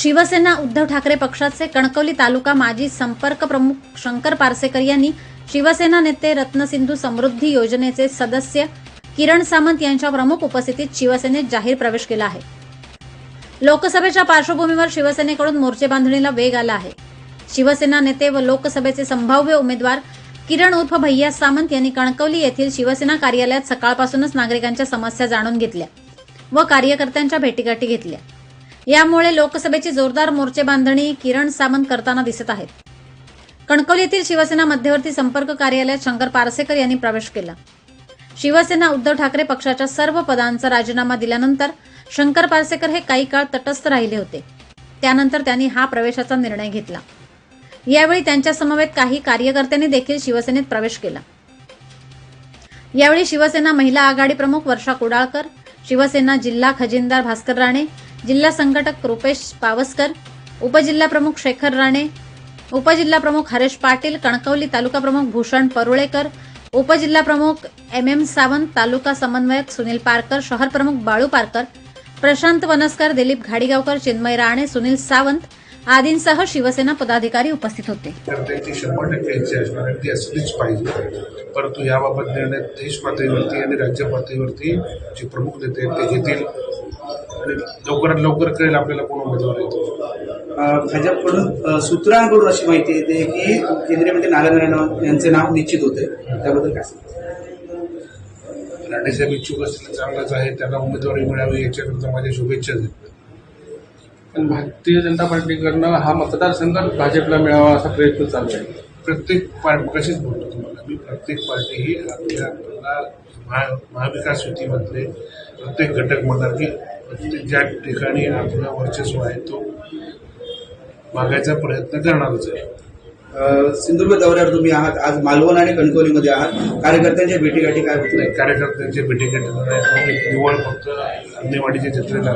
शिवसेना उद्धव ठाकरे पक्षाचे कणकवली तालुका माजी संपर्क प्रमुख शंकर पारसेकर यांनी शिवसेना नेते रत्नसिंधू समृद्धी योजनेचे सदस्य किरण सामंत यांच्या प्रमुख उपस्थितीत शिवसेनेत जाहीर प्रवेश केला आहे. लोकसभेच्या पार्श्वभूमीवर शिवसेनेकडून मोर्चे बांधणीला वेग आला आहे. शिवसेना नेते व लोकसभेचे संभाव्य उमेदवार किरण उर्फ भैया सामंत यांनी कणकवली येथील शिवसेना कार्यालयात सकाळपासूनच नागरिकांच्या समस्या जाणून घेतल्या व कार्यकर्त्यांच्या भेटीगाठी घेतल्या. यामुळे लोकसभेची जोरदार मोर्चे बांधणी किरण सामंत करताना दिसत आहेत. कणकवली येथील शिवसेना मध्यवर्ती संपर्क कार्यालयात शंकर पारसेकर यांनी प्रवेश केला. शिवसेना उद्धव ठाकरे पक्षाच्या सर्व पदांचा राजीनामा दिल्यानंतर शंकर पारसेकर हे काही काळ तटस्थ राहिले होते. त्यानंतर त्यांनी हा प्रवेशाचा निर्णय घेतला. यावेळी त्यांच्या समवेत काही कार्यकर्त्यांनी देखील शिवसेनेत प्रवेश केला. यावेळी शिवसेना महिला आघाडी प्रमुख वर्षा कुडाळकर शिवसेना जिल्हा खजिनदार भास्कर राणे जिल्हा संघटक रुपेश पावसकर उपजिल्हा प्रमुख शेखर राणे उपजिल्हा प्रमुख हरेश पाटील कणकवली तालुका प्रमुख भूषण परुळेकर उपजिल्हा प्रमुख एम एम सावंत तालुका समन्वयक सुनील पारकर शहर प्रमुख बाळू पारकर प्रशांत वनस्कर दिलीप घाडीगावकर चिन्मय राणे सुनील सावंत आदींसह शिवसेना पदाधिकारी उपस्थित होते. शंभर टक्के असणार आहे ती असलीच पाहिजे. परंतु याबाबत निर्णय देश पातळीवरती आणि राज्य पातळीवरती जे प्रमुख नेते आहेत ते घेतील. आणि लवकरात लवकर कळेल आपल्याला कोण उमेदवार येतो भाजपकडून सूत्रांकडून अशी माहिती येते की केंद्रीय मंत्री नारायण यांचे नाव निश्चित होते त्याबद्दल काय सांगता? राणेसाहेब इच्छुक असतील चांगलंच आहे. त्यांना उमेदवारी मिळावी याच्याकरता माझ्या शुभेच्छा आहेत. पण भारतीय जनता पार्टीकडनं हा मतदारसंघ भाजपला मिळावा असा प्रयत्न चालू आहे. प्रत्येक पार्टी कशीच बोलतो तुम्हाला मी प्रत्येक पार्टी ही आपल्या आपल्याला महा महाविकास युतीमधले प्रत्येक घटक म्हणणार की प्रत्येक ज्या ठिकाणी आपलं वर्चस्व आहे तो मागायचा प्रयत्न करणारच आहे. सिंधुदुर्ग दौऱ्यावर तुम्ही आहात आज मालवण आणि कणकवलीमध्ये आहात. कार्यकर्त्यांच्या भेटीगाठी काय होत नाही कार्यकर्त्यांचे भेटी घेतले निवड फक्त अंगणेवाडीच्या जत्रेला.